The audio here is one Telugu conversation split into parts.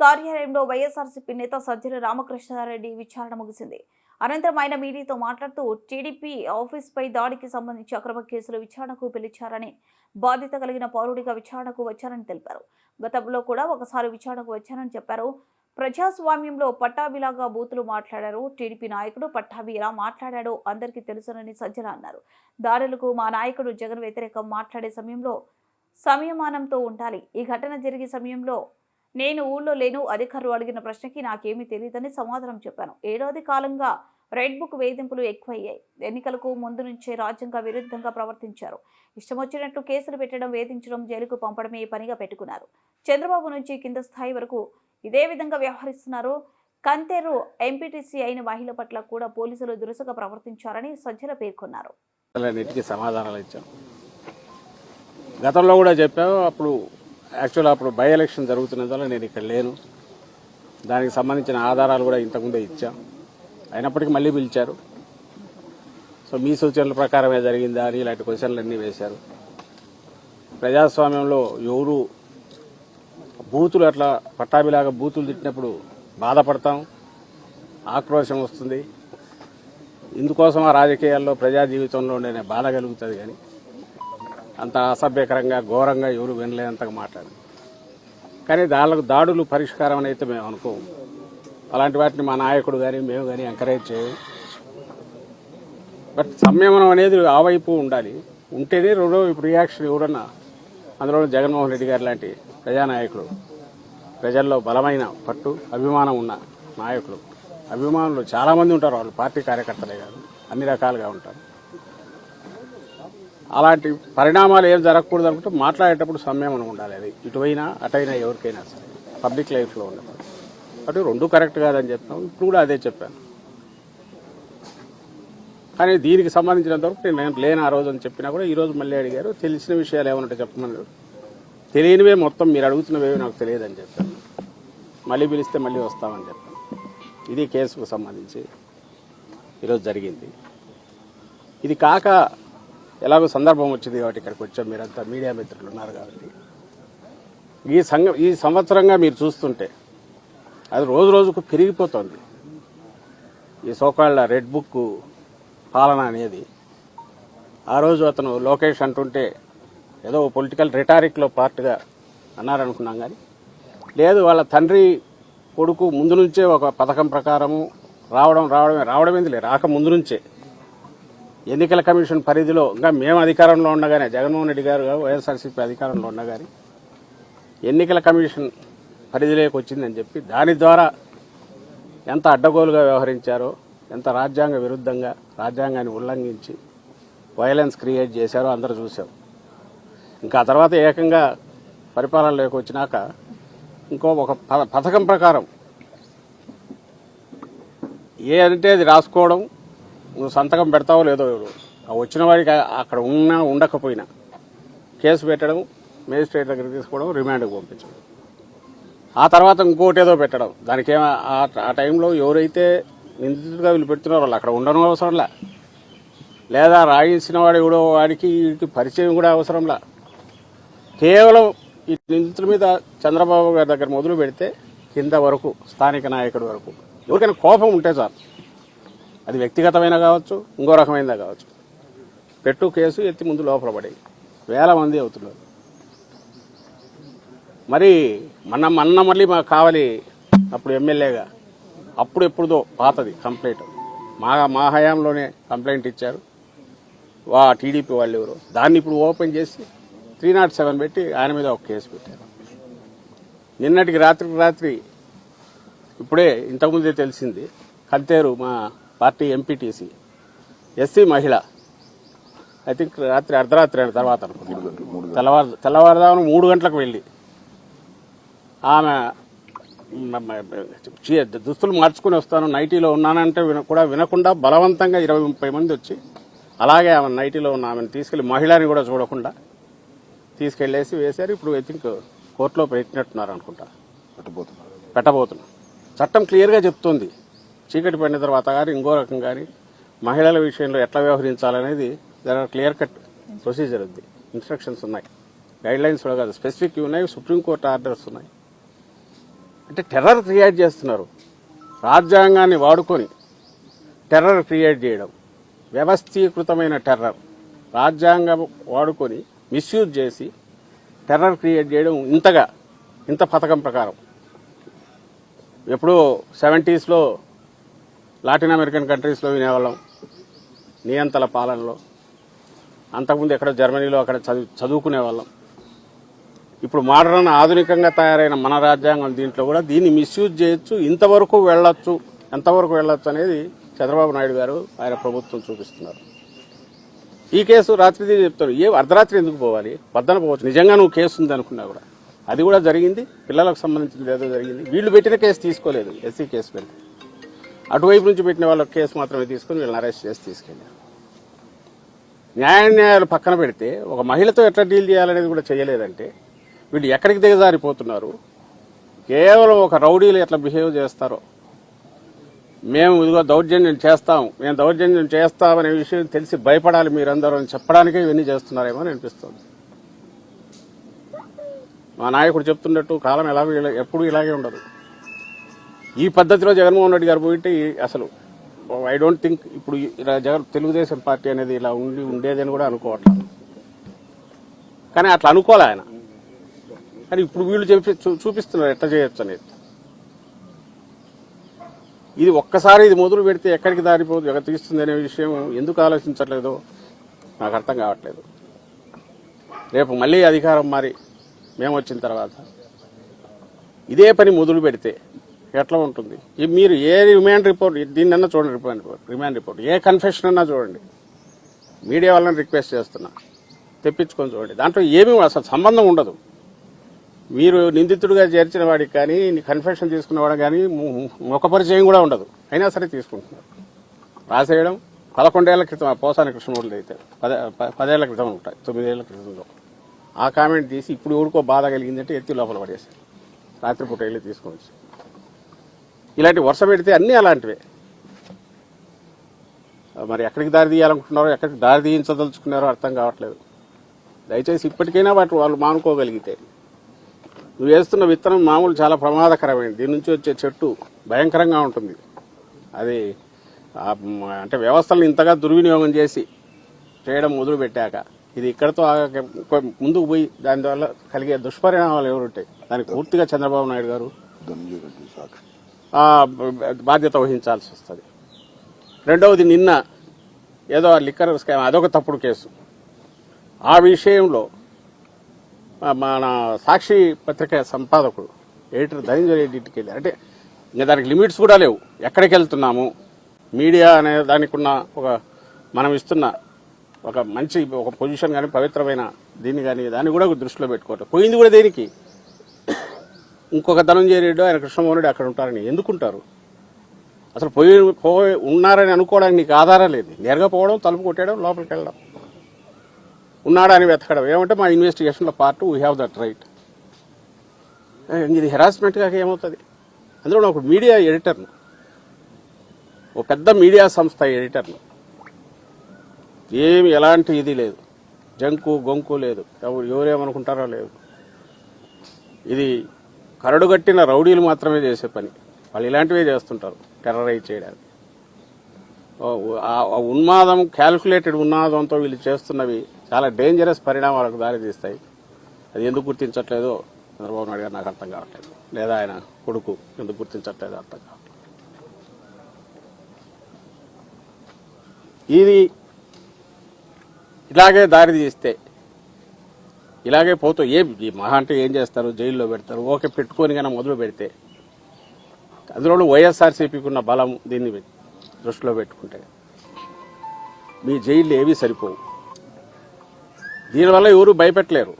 కార్యాలయంలో వైఎస్ఆర్సీపీ నేత సజ్జల రామకృష్ణారెడ్డి విచారణ ముగిసింది. అనంతరం ఆయన మీడియాతో మాట్లాడుతూ టీడీపీ ఆఫీస్పై దాడికి సంబంధించి అక్రమ కేసులు విచారణకు పిలిచారని బాధ్యత కలిగిన పౌరుడిగా విచారణకు వచ్చారని తెలిపారు. గతంలో కూడా ఒకసారి విచారణకు వచ్చారని చెప్పారు. ప్రజాస్వామ్యంలో పట్టాభిలాగా బూతులు మాట్లాడారు. టీడీపీ నాయకుడు పట్టాభి ఎలా మాట్లాడాడో అందరికీ తెలుసునని సజ్జల అన్నారు. దాడులకు మా నాయకుడు జగన్ వ్యతిరేకం మాట్లాడే సమయంలో సంయమానంతో ఉండాలి. ఈ ఘటన జరిగే సమయంలో నేను ఊళ్ళో లేను అధికారులు అడిగిన ప్రశ్నకి నాకేమీ తెలియదని సమాధానం చెప్పాను. ఏడాది కాలంగా రెడ్ బుక్ వేధింపులు ఎక్కువయ్యాయి. ఎన్నికలకు ముందు నుంచే రాజ్యాంగ విరుద్ధంగా ప్రవర్తించారు. ఇష్టం వచ్చినట్లు కేసులు పెట్టడం వేధించడం జైలుకు పంపడమే పనిగా పెట్టుకున్నారు. చంద్రబాబు నుంచి కింద స్థాయి వరకు ఇదే విధంగా వ్యవహరిస్తున్నారు. కంతేరు ఎంపీటీసీ అయిన మహిళ పట్ల కూడా పోలీసులు దురుసుగా ప్రవర్తించారని సజ్జల పేర్కొన్నారు. సమాధానాలు ఇచ్చాం. గతంలో కూడా చెప్పాము అప్పుడు యాక్చువల్ అప్పుడు బై ఎలక్షన్ జరుగుతున్నందువల్ల నేను ఇక్కడ లేను. దానికి సంబంధించిన ఆధారాలు కూడా ఇంతకుముందే ఇచ్చాం. అయినప్పటికీ మళ్ళీ పిలిచారు. సో మీ సూచనల ప్రకారమే జరిగిందా అని ఇలాంటి క్వశ్చన్లు అన్నీ వేశారు. ప్రజాస్వామ్యంలో ఎవరు బూతులు అట్లా పట్టాభిలాగా బూతులు తిట్టినప్పుడు బాధపడతాం. ఆక్రోశం వస్తుంది. ఇందుకోసం ఆ రాజకీయాల్లో ప్రజా జీవితంలో ఉండే బాధ కలుగుతుంది కానీ అంత అసభ్యకరంగా ఘోరంగా ఎవరు వినలేనంతగా మాట్లాడు కానీ దాళ్ళకు దాడులు పరిష్కారం అని అయితే మేము అనుకోము. అలాంటి వాటిని మా నాయకుడు కానీ మేము కానీ ఎంకరేజ్ చేయము. బట్ సంయమనం అనేది ఆ వైపు ఉండాలి. ఉంటేనే రెండో ఇప్పుడు రియాక్షన్ ఎవరన్నా అందులో జగన్మోహన్ రెడ్డి గారు లాంటి ప్రజానాయకుడు ప్రజల్లో బలమైన పట్టు అభిమానం ఉన్న నాయకులు. అభిమానులు చాలామంది ఉంటారు వాళ్ళు పార్టీ కార్యకర్తలే కాదు అన్ని రకాలుగా ఉంటారు. అలాంటి పరిణామాలు ఏం జరగకూడదు అనుకుంటే మాట్లాడేటప్పుడు సంయమనం ఉండాలి అది. ఇటువైనా అటైనా ఎవరికైనా సరే. పబ్లిక్ లైఫ్లో ఉండదు అటు రెండు కరెక్ట్ కాదని చెప్తాం ఇప్పుడు కూడా అదే చెప్పాను. కానీ దీనికి సంబంధించినంత వరకు నేను లేని ఆ రోజు అని చెప్పినా కూడా ఈ రోజు మళ్ళీ అడిగారు. తెలిసిన విషయాలు ఏమన్నట్టు చెప్పమన్నారు. తెలియనివే మొత్తం మీరు అడుగుతున్నవేవి నాకు తెలియదని చెప్పాను మళ్ళీ పిలిస్తే మళ్ళీ వస్తామని చెప్పాను ఇది కేసుకు సంబంధించి ఈరోజు జరిగింది. ఇది కాక ఎలాగో సందర్భం వచ్చింది కాబట్టి ఇక్కడికి వచ్చాం. మీరంతా మీడియా మిత్రులు ఉన్నారు కాబట్టి. ఈ సంఘం ఈ సంవత్సరంగా మీరు చూస్తుంటే అది రోజు రోజుకు పెరిగిపోతుంది. ఈ సోకాళ్ళ రెడ్ బుక్ పాలన అనేది ఆ రోజు అతను లోకేష్ అంటుంటే ఏదో పొలిటికల్ రిటారిక్లో పార్ట్గా అన్నారనుకున్నాం కానీ లేదు వాళ్ళ తండ్రి కొడుకు ముందు నుంచే ఒక పథకం ప్రకారము రావడం రావడమే రావడం లే రాక ముందు నుంచే ఎన్నికల కమిషన్ పరిధిలో ఇంకా మేము అధికారంలో ఉండగానే జగన్మోహన్ రెడ్డి గారు వైఎస్ఆర్సీపీ అధికారంలో ఉండగానే ఎన్నికల కమిషన్ పరిధిలోకి వచ్చిందని చెప్పి దాని ద్వారా ఎంత అడ్డగోలుగా వ్యవహరించారో ఎంత రాజ్యాంగ విరుద్ధంగా రాజ్యాంగాన్ని ఉల్లంఘించి వైలెన్స్ క్రియేట్ చేశారో అందరూ చూసాం ఇంకా తర్వాత ఏకంగా పరిపాలనలోకి వచ్చినాక ఇంకో ఒక పథకం ప్రకారం ఏ అంటే అది రాసుకోవడం నువ్వు సంతకం పెడతావో లేదో ఎవరు. ఆ వచ్చిన వాడికి అక్కడ ఉన్నా ఉండకపోయినా కేసు పెట్టడం మేజిస్ట్రేట్ దగ్గర తీసుకోవడం రిమాండ్కి పంపించడం. ఆ తర్వాత ఇంకోటి ఏదో పెట్టడం. దానికి ఏమ ఆ- టైంలో ఎవరైతే నిందితుడిగా వీళ్ళు పెడుతున్నారో వాళ్ళు అక్కడ ఉండడం అవసరంలా. లేదా రాయించిన వాడు ఎవడో వాడికి వీడికి పరిచయం కూడా అవసరంలా. కేవలం ఈ నిందితుల మీద చంద్రబాబు గారి దగ్గర మొదలు పెడితే కింద వరకు స్థానిక నాయకుడి వరకు. ఎవరికైనా కోపం ఉంటే చాలు. అది వ్యక్తిగతమైన కావచ్చు ఇంకో రకమైనదా కావచ్చు. పెట్టు కేసు ఎత్తి ముందు లోపల పడి వేల మంది అవుతున్నారు. మరి మన మొన్న మళ్ళీ మాకు కావాలి అప్పుడు ఎమ్మెల్యేగా. అప్పుడు ఎప్పుడుదో పాతది కంప్లైంట్. మా మా హయాంలోనే కంప్లైంట్ ఇచ్చారు. వా టీడీపీ వాళ్ళు ఎవరు. దాన్ని ఇప్పుడు ఓపెన్ చేసి త్రీ నాట్ సెవెన్ పెట్టి ఆయన మీద ఒక కేసు పెట్టారు. నిన్నటికి రాత్రికి రాత్రి ఇప్పుడే ఇంతకుముందే తెలిసింది. కంతేరు మా పార్టీ ఎంపీటీసీ ఎస్సీ మహిళ. ఐ థింక్ రాత్రి అర్ధరాత్రి అయిన తర్వాత తెల్లవారు తెల్లవారుదామున మూడు గంటలకు వెళ్ళి. ఆమె దుస్తులు మార్చుకుని వస్తాను. నైటీలో ఉన్నానంటే విన కూడా వినకుండా బలవంతంగా ఇరవై ముప్పై మంది వచ్చి అలాగే ఆమె నైటీలో ఉన్న ఆమెను తీసుకెళ్ళి మహిళని కూడా చూడకుండా తీసుకెళ్ళేసి వేశారు. ఇప్పుడు ఐ థింక్ కోర్టులో పెట్టినట్టున్నారు అనుకుంటా. పట్టబోతున్నారు. పెట్టబోతున్నాం చట్టం క్లియర్గా చెప్తుంది. చీకటి పడిన తర్వాత కానీ ఇంకో రకం కానీ మహిళల విషయంలో ఎట్లా వ్యవహరించాలనేది దాని క్లియర్ కట్ ప్రొసీజర్ ఉంది. ఇన్స్ట్రక్షన్స్ ఉన్నాయి. గైడ్ లైన్స్ కూడా కాదు. స్పెసిఫిక్ ఉన్నాయి సుప్రీంకోర్టు ఆర్డర్స్ ఉన్నాయి. అంటే టెర్రర్ క్రియేట్ చేస్తున్నారు. రాజ్యాంగాన్ని వాడుకొని టెర్రర్ క్రియేట్ చేయడం. వ్యవస్థీకృతమైన టెర్రర్ రాజ్యాంగం వాడుకొని మిస్యూజ్ చేసి టెర్రర్ క్రియేట్ చేయడం ఇంతగా ఇంత పథకం ప్రకారం. ఎప్పుడో సెవెంటీస్లో లాటిన్ అమెరికన్ కంట్రీస్లో వినేవాళ్ళం నియంతల పాలనలో. అంతకుముందు ఎక్కడ జర్మనీలో అక్కడ చదువు చదువుకునే వాళ్ళం ఇప్పుడు మోడర్న్ ఆధునికంగా తయారైన మన రాజ్యాంగం దీంట్లో కూడా దీన్ని మిస్యూజ్ చేయొచ్చు ఇంతవరకు వెళ్ళొచ్చు ఎంతవరకు వెళ్ళొచ్చు అనేది చంద్రబాబు నాయుడు గారు ఆయన ప్రభుత్వం చూపిస్తున్నారు. ఈ కేసు రాత్రి చెప్తారు ఏ అర్ధరాత్రి ఎందుకు పోవాలి? పొద్దున పోవచ్చు. నిజంగా నువ్వు కేసు ఉంది అనుకున్నా కూడా. అది కూడా జరిగింది. పిల్లలకు సంబంధించింది ఏదో జరిగింది. వీళ్ళు పెట్టిన కేసు తీసుకోలేదు. ఎస్సీ కేసు పెట్టి అటువైపు నుంచి పెట్టిన వాళ్ళ కేసు మాత్రమే తీసుకుని వీళ్ళని అరెస్ట్ చేసి తీసుకెళ్ళారు. న్యాయాన్యాయాలు పక్కన పెడితే ఒక మహిళతో ఎట్లా డీల్ చేయాలనేది కూడా చేయలేదంటే వీళ్ళు ఎక్కడికి దిగజారిపోతున్నారు? కేవలం ఒక రౌడీలు ఎట్లా బిహేవ్ చేస్తారో? మేము ఇదిగో దౌర్జన్యం చేస్తాం మేము దౌర్జన్యం చేస్తామనే విషయం తెలిసి భయపడాలి మీరందరూ అని చెప్పడానికే ఇవన్నీ చేస్తున్నారేమో అని అనిపిస్తుంది. మా నాయకుడు చెప్తున్నట్టు కాలం ఎలా ఎప్పుడు ఇలాగే ఉండదు. ఈ పద్ధతిలో జగన్మోహన్ రెడ్డి గారు పోయింటే అసలు ఐ డోంట్ థింక్ ఇప్పుడు ఇలా జగన్ తెలుగుదేశం పార్టీ అనేది ఇలా ఉండి ఉండేదని కూడా అనుకోవట్లేదు. కానీ అట్లా అనుకోలే ఆయన. కానీ ఇప్పుడు వీళ్ళు చెప్పి చూ- చూపిస్తున్నారు ఎట్లా చేయొచ్చు అనేది. ఇది ఒక్కసారి ఇది మొదలు పెడితే ఎక్కడికి దారిపోదు ఎక్కడ తీస్తుంది అనే విషయం ఎందుకు ఆలోచించట్లేదో నాకు అర్థం కావట్లేదు. రేపు మళ్ళీ అధికారం మారి మేము వచ్చిన తర్వాత ఇదే పని మొదలు పెడితే ఎట్లా ఉంటుంది? మీరు ఏ రిమాండ్ రిపోర్ట్ దీన్నన్నా చూడండి రిమాండ్ రిపోర్ట్ రిమాండ్ రిపోర్ట్. ఏ కన్ఫెషన్ అన్నా చూడండి. మీడియా వాళ్ళని రిక్వెస్ట్ చేస్తున్నా. తెప్పించుకొని చూడండి. దాంట్లో ఏమీ అసలు సంబంధం ఉండదు. మీరు నిందితుడిగా చేర్చిన వాడికి కానీ కన్ఫెషన్ తీసుకున్న వాడికి కానీ ముఖ పరిచయం కూడా ఉండదు. అయినా సరే తీసుకుంటున్నారు. రాసేయడం పదకొండేళ్ళ క్రితం ఆ పోసాని కృష్ణమూర్తి అయితే పదే పదేళ్ళ క్రితం ఉంటాయి తొమ్మిదేళ్ళ క్రితంలో. ఆ కామెంట్ తీసి ఇప్పుడు ఊరుకో బాధ కలిగిందంటే ఎత్తి లోపల పడేసారు రాత్రిపూట వెళ్ళి తీసుకొని ఇలాంటి వరుస పెడితే అన్నీ అలాంటివే. మరి ఎక్కడికి దారి తీయాలనుకుంటున్నారో ఎక్కడికి దారి తీయించదలుచుకున్నారో అర్థం కావట్లేదు. దయచేసి ఇప్పటికైనా వాటి వాళ్ళు మానుకోగలిగితే. నువ్వు వేస్తున్న విత్తనం మామూలు చాలా ప్రమాదకరమైనది దీని నుంచి వచ్చే చెట్టు భయంకరంగా ఉంటుంది. అది అంటే వ్యవస్థలను ఇంతగా దుర్వినియోగం చేసి చేయడం మొదలుపెట్టాక ఇది ఇక్కడతో ముందుకు పోయి దానివల్ల కలిగే దుష్పరిణామాలు ఎవరుంటాయి? దానికి పూర్తిగా చంద్రబాబు నాయుడు గారు. బాధ్యత వహించాల్సి వస్తుంది. రెండవది నిన్న ఏదో లిక్కర్ స్కామ్ అదొక తప్పుడు కేసు. ఆ విషయంలో మన సాక్షి పత్రిక సంపాదకుడు ఎడిటర్ ధనంజయ రెడ్డికి వెళ్ళారు. అంటే ఇంకా దానికి లిమిట్స్ కూడా లేవు. ఎక్కడికి వెళ్తున్నాము? మీడియా అనే దానికి ఉన్న ఒక మనం ఇస్తున్న ఒక మంచి ఒక పొజిషన్ కానీ పవిత్రమైన దీన్ని కానీ దాన్ని కూడా దృష్టిలో పెట్టుకోవట్లేదు. పోయింది కూడా దేనికి? ఇంకొక ధనంజయ రెడ్డి ఆయన కృష్ణమోహన్ రెడ్డి అక్కడ ఉంటారని ఎందుకుంటారు? అసలు పోయి పోయి ఉన్నారని అనుకోవడానికి నీకు ఆధారం లేదు. నేరుగా పోవడం తలుపు కొట్టేయడం లోపలికి వెళ్ళడం. ఉన్నాడా అని వెతకడం. ఏమంటే మా ఇన్వెస్టిగేషన్లో part we have that right ఇది హెరాస్మెంట్ కాక ఏమవుతుంది? అందులో ఒక మీడియా ఎడిటర్ను. ఒక పెద్ద మీడియా సంస్థ ఎడిటర్ను. ఏమి ఎలాంటి ఇది లేదు. జంకు గొంకు లేదు. ఎవరు ఎవరేమనుకుంటారో లేదు. ఇది కరడుగట్టిన రౌడీలు మాత్రమే చేసే పని. వాళ్ళు ఇలాంటివే చేస్తుంటారు టెర్రరైజ్ చేయడానికి. ఆ ఉన్మాదం క్యాల్కులేటెడ్ ఉన్మాదంతో వీళ్ళు చేస్తున్నవి చాలా డేంజరస్ పరిణామాలకు దారితీస్తాయి. అది ఎందుకు గుర్తించట్లేదో చంద్రబాబు నాయుడు గారు నాకు అర్థం కావట్లేదు. లేదా ఆయన కొడుకు ఎందుకు గుర్తించట్లేదో అర్థం కావట్లేదు. ఇది ఇలాగే దారి తీస్తే ఇలాగే పోతూ ఏ మహా అంటే ఏం చేస్తారు? జైల్లో పెడతారు. ఓకే పెట్టుకొని కానీ మొదలు పెడితే. అందులో వైఎస్ఆర్సీపీకి ఉన్న బలం దీన్ని దృష్టిలో పెట్టుకుంటే. మీ జైళ్ళు ఏవి సరిపోవు. దీనివల్ల ఎవరు భయపెట్టలేరు.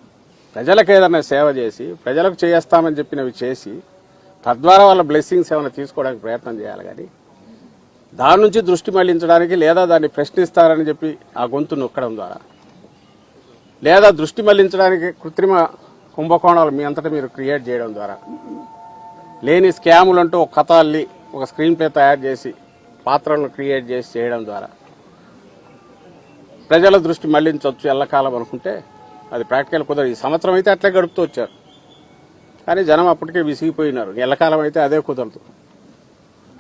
ప్రజలకు ఏదైనా సేవ చేసి ప్రజలకు చేస్తామని చెప్పినవి చేసి తద్వారా వాళ్ళ బ్లెస్సింగ్స్ ఏమైనా తీసుకోవడానికి ప్రయత్నం చేయాలి కానీ దాని నుంచి దృష్టి మళ్ళించడానికి లేదా దాన్ని ప్రశ్నిస్తారని చెప్పి ఆ గొంతు నొక్కడం ద్వారా. లేదా దృష్టి మళ్ళించడానికి కృత్రిమ కుంభకోణాలు మీ అంతటా మీరు క్రియేట్ చేయడం ద్వారా. లేని స్కాములు అంటూ ఒక కథ అల్లి ఒక స్క్రీన్ ప్లే తయారు చేసి పాత్రలను క్రియేట్ చేసి చేయడం ద్వారా. ప్రజల దృష్టి మళ్ళించవచ్చు ఎల్లకాలం అనుకుంటే అది ప్రాక్టికల్ కుదరదు. ఈ సంవత్సరం అయితే అట్లే గడుపుతూ వచ్చారు. కానీ జనం అప్పటికే విసిగిపోయినారు. ఎల్లకాలం అయితే అదే కుదరదు.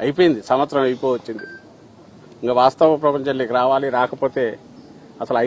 అయిపోయింది. సంవత్సరం అయిపోవచ్చింది. ఇంకా వాస్తవ ప్రపంచంలోకి రావాలి రాకపోతే అసలు